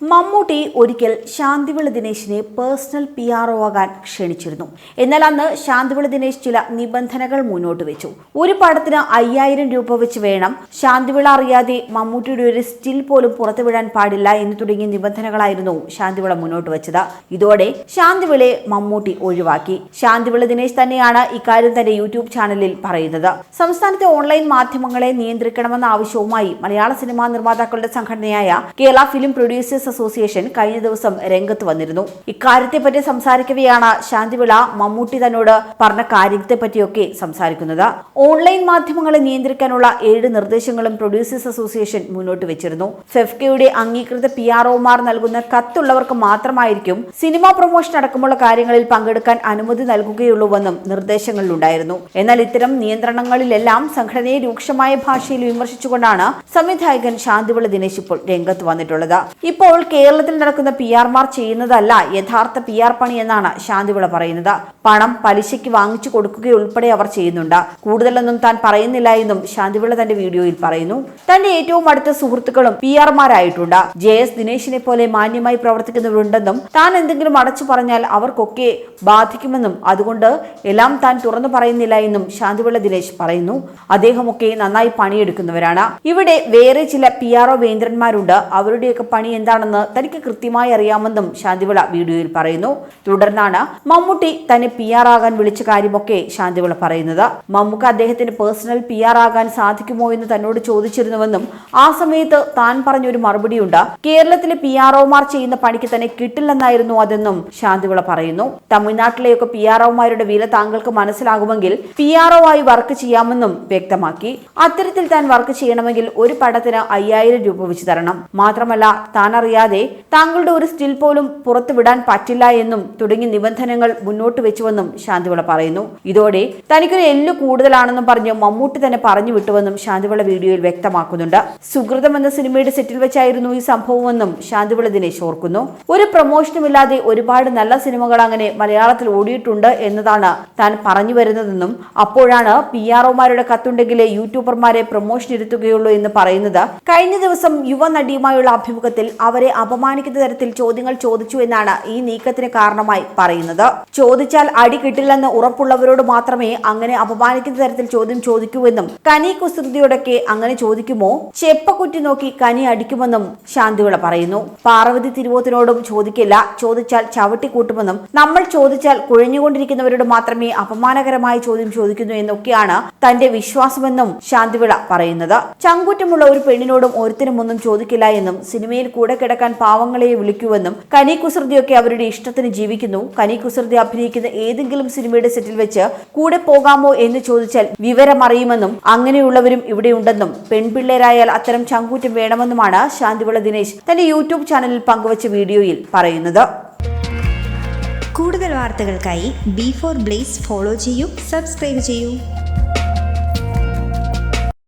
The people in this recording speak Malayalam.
മമ്മൂട്ടി ഒരിക്കൽ ശാന്തിവിള ദിനേശിനെ പേഴ്സണൽ പി ആർ ഒ ആകാൻ ക്ഷണിച്ചിരുന്നു. എന്നാൽ അന്ന് ശാന്തിവിള ദിനേശ് ചില നിബന്ധനകൾ മുന്നോട്ട് വെച്ചു. ഒരു പടത്തിന് അയ്യായിരം രൂപ വെച്ച് വേണം. ശാന്തിവിള അറിയാതെ മമ്മൂട്ടിയുടെ ഒരു സ്റ്റിൽ പോലും പുറത്തുവിടാൻ പാടില്ല എന്ന് തുടങ്ങിയ നിബന്ധനകളായിരുന്നു ശാന്തിവിള മുന്നോട്ട് വെച്ചത്. ഇതോടെ ശാന്തിവിളയെ മമ്മൂട്ടി ഒഴിവാക്കി. ശാന്തിവിള ദിനേശ് തന്നെയാണ് ഇക്കാര്യം തന്റെ യൂട്യൂബ് ചാനലിൽ പറയുന്നത്. സംസ്ഥാനത്തെ ഓൺലൈൻ മാധ്യമങ്ങളെ നിയന്ത്രിക്കണമെന്ന ആവശ്യവുമായി മലയാള സിനിമാ നിർമ്മാതാക്കളുടെ സംഘടനയായ കേരള ഫിലിം പ്രൊഡ്യൂസേഴ്സ് അസോസിയേഷൻ കഴിഞ്ഞ ദിവസം രംഗത്ത് വന്നിരുന്നു. ഇക്കാര്യത്തെപ്പറ്റി സംസാരിക്കവെയാണ് ശാന്തിവിള മമ്മൂട്ടി തന്നോട് പറഞ്ഞ കാര്യത്തെപ്പറ്റിയൊക്കെ സംസാരിക്കുന്നത്. ഓൺലൈൻ മാധ്യമങ്ങളെ നിയന്ത്രിക്കാനുള്ള ഏഴ് നിർദ്ദേശങ്ങളും പ്രൊഡ്യൂസേഴ്സ് അസോസിയേഷൻ മുന്നോട്ട് വെച്ചിരുന്നു. ഫെഫ്കയുടെ അംഗീകൃത പി നൽകുന്ന കത്തുള്ളവർക്ക് മാത്രമായിരിക്കും സിനിമ പ്രൊമോഷൻ അടക്കമുള്ള കാര്യങ്ങളിൽ പങ്കെടുക്കാൻ അനുമതി നൽകുകയുള്ളൂവെന്നും നിർദ്ദേശങ്ങളിലുണ്ടായിരുന്നു. എന്നാൽ ഇത്തരം നിയന്ത്രണങ്ങളിലെല്ലാം സംഘടനയെ രൂക്ഷമായ ഭാഷയിൽ വിമർശിച്ചുകൊണ്ടാണ് സംവിധായകൻ ശാന്തിവിള ദിനേശ് ഇപ്പോൾ രംഗത്ത് വന്നിട്ടുള്ളത്. ഇപ്പോൾ കേരളത്തിൽ നടക്കുന്ന പി ആർമാർ ചെയ്യുന്നതല്ല യഥാർത്ഥ പി ആർ പണി എന്നാണ് ശാന്തിവിള പറയുന്നത്. പണം പലിശയ്ക്ക് വാങ്ങിച്ചു കൊടുക്കുകയുൾപ്പെടെ അവർ ചെയ്യുന്നുണ്ട്. കൂടുതലൊന്നും താൻ പറയുന്നില്ല എന്നും ശാന്തിവിള തന്റെ വീഡിയോയിൽ പറയുന്നു. തന്റെ ഏറ്റവും അടുത്ത സുഹൃത്തുക്കളും പി ആർമാരായിട്ടുണ്ട് ജെ എസ് ദിനേശിനെ പോലെ മാന്യമായി പ്രവർത്തിക്കുന്നവരുണ്ടെന്നും താൻ എന്തെങ്കിലും അടച്ചു പറഞ്ഞാൽ അവർക്കൊക്കെ ബാധിക്കുമെന്നും അതുകൊണ്ട് എല്ലാം താൻ തുറന്നു പറയുന്നില്ല എന്നും ശാന്തിവിള ദിനേശ് പറയുന്നു. അദ്ദേഹമൊക്കെ നന്നായി പണിയെടുക്കുന്നവരാണ്. ഇവിടെ വേറെ ചില പി ആർ ഒ വേന്ദ്രന്മാരുണ്ട്. അവരുടെയൊക്കെ പണി എന്താണെന്ന് തനിക്ക് കൃത്യമായി അറിയാമെന്നും ശാന്തിവിള വീഡിയോയിൽ പറയുന്നു. തുടർന്നാണ് മമ്മൂട്ടി തന്നെ പി ആർ ആകാൻ വിളിച്ച കാര്യമൊക്കെ ശാന്തിവിള പറയുന്നത്. മമ്മൂക്ക അദ്ദേഹത്തിന് പേഴ്സണൽ പി ആർ ആകാൻ സാധിക്കുമോ എന്ന് തന്നോട് ചോദിച്ചിരുന്നുവെന്നും ആ സമയത്ത് താൻ പറഞ്ഞൊരു മറുപടിയുണ്ട്. കേരളത്തിലെ പി ആർ ഒമാർ ചെയ്യുന്ന പണിക്ക് തന്നെ കിട്ടില്ലെന്നായിരുന്നു അതെന്നും ശാന്തിവിള പറയുന്നു. തമിഴ്നാട്ടിലെയൊക്കെ പി ആർ ഒമാരുടെ വില താങ്കൾക്ക് മനസ്സിലാകുമെങ്കിൽ പി ആർ ഒ ആയി വർക്ക് ചെയ്യാമെന്നും വ്യക്തമാക്കി. അത്തരത്തിൽ താൻ വർക്ക് ചെയ്യണമെങ്കിൽ ഒരു പടത്തിന് അയ്യായിരം രൂപ വെച്ച് തരണം. മാത്രമല്ല താൻ അറിയാതെ താങ്കളുടെ ഒരു സ്റ്റിൽ പോലും പുറത്തുവിടാൻ പറ്റില്ല എന്നും തുടങ്ങിയ നിബന്ധനകൾ മുന്നോട്ട് വെച്ചുവെന്നും ശാന്തിവിള പറയുന്നു. ഇതോടെ തനിക്കൊരു എല്ലു കൂടുതലാണെന്നും പറഞ്ഞ് മമ്മൂട്ടി തന്നെ പറഞ്ഞു വിട്ടുവെന്നും ശാന്തിവിള വീഡിയോയിൽ വ്യക്തമാക്കുന്നുണ്ട്. സുഹൃതം എന്ന സിനിമയുടെ സെറ്റിൽ വെച്ചായിരുന്നു ഈ സംഭവമെന്നും ശാന്തിവിള ദിനേശ് ഓർക്കുന്നു. ഒരു പ്രൊമോഷനുമില്ലാതെ ഒരുപാട് നല്ല സിനിമകൾ അങ്ങനെ മലയാളത്തിൽ ഓടിയിട്ടുണ്ട് എന്നതാണ് താൻ പറഞ്ഞു വരുന്നതെന്നും അപ്പോഴാണ് പി ആർ ഒമാരുടെ കത്തുണ്ടെങ്കിലേ യൂട്യൂബർമാരെ പ്രൊമോഷൻ ഇരുത്തുകയുള്ളൂ എന്ന് പറയുന്നത്. കഴിഞ്ഞ ദിവസം യുവ നടിയുമായുള്ള അഭിമുഖത്തിൽ അവരെ അപമാനിക്കുന്ന തരത്തിൽ ചോദ്യങ്ങൾ ചോദിച്ചു എന്നാണ് ഈ നീക്കത്തിന് കാരണമായി പറയുന്നത്. ചോദിച്ചാൽ അടി കിട്ടില്ലെന്ന് ഉറപ്പുള്ളവരോട് മാത്രമേ അങ്ങനെ അപമാനിക്കുന്ന തരത്തിൽ ചോദ്യം ചോദിക്കൂ എന്നും കനി കുസൃതിയോടൊക്കെ അങ്ങനെ ചോദിക്കുമോ? ചെപ്പക്കുറ്റി നോക്കി കനി അടിക്കുമെന്നും ശാന്തിവിള പറയുന്നു. പാർവതി തിരുവോത്തിനോടും ചോദിക്കില്ല. ചോദിച്ചാൽ ചവിട്ടിക്കൂട്ടുമെന്നും നമ്മൾ ചോദിച്ചാൽ കുഴഞ്ഞുകൊണ്ടിരിക്കുന്നവരോട് മാത്രമേ അപമാനകരമായ ചോദ്യം ചോദിക്കുന്നു എന്നൊക്കെയാണ് തന്റെ വിശ്വാസമെന്നും ശാന്തിവിള പറയുന്നത്. ചങ്കുറ്റമുള്ള ഒരു പെണ്ണിനോടും ഒരുത്തിനും ഒന്നും ചോദിക്കില്ല എന്നും സിനിമയിൽ കൂടെ കിടക്കാൻ പാവങ്ങളെ വിളിക്കുവെന്നും കനി കുസൃതിയൊക്കെ അവരുടെ ഇഷ്ടത്തിന് ജീവിക്കുന്നു. കനി കുസൃതി അഭിനയിക്കുന്ന ഏതെങ്കിലും സിനിമയുടെ സെറ്റിൽ വെച്ച് കൂടെ പോകാമോ എന്ന് ചോദിച്ചാൽ വിവരമറിയുമെന്നും അങ്ങനെയുള്ളവരും ഇവിടെയുണ്ടെന്നും പെൺപിള്ളേരായാൽ അത്തരം ചങ്കൂറ്റം വേണമെന്നുമാണ് ശാന്തിവിള ദിനേശ് തന്റെ യൂട്യൂബ് ചാനലിൽ പങ്കുവച്ച വീഡിയോയിൽ പറയുന്നത്. കൂടുതൽ വാർത്തകൾക്കായി ബി ഫോർ ബ്ലേസ് ഫോളോ ചെയ്യൂ സബ്സ്ക്രൈബ് ചെയ്യൂ.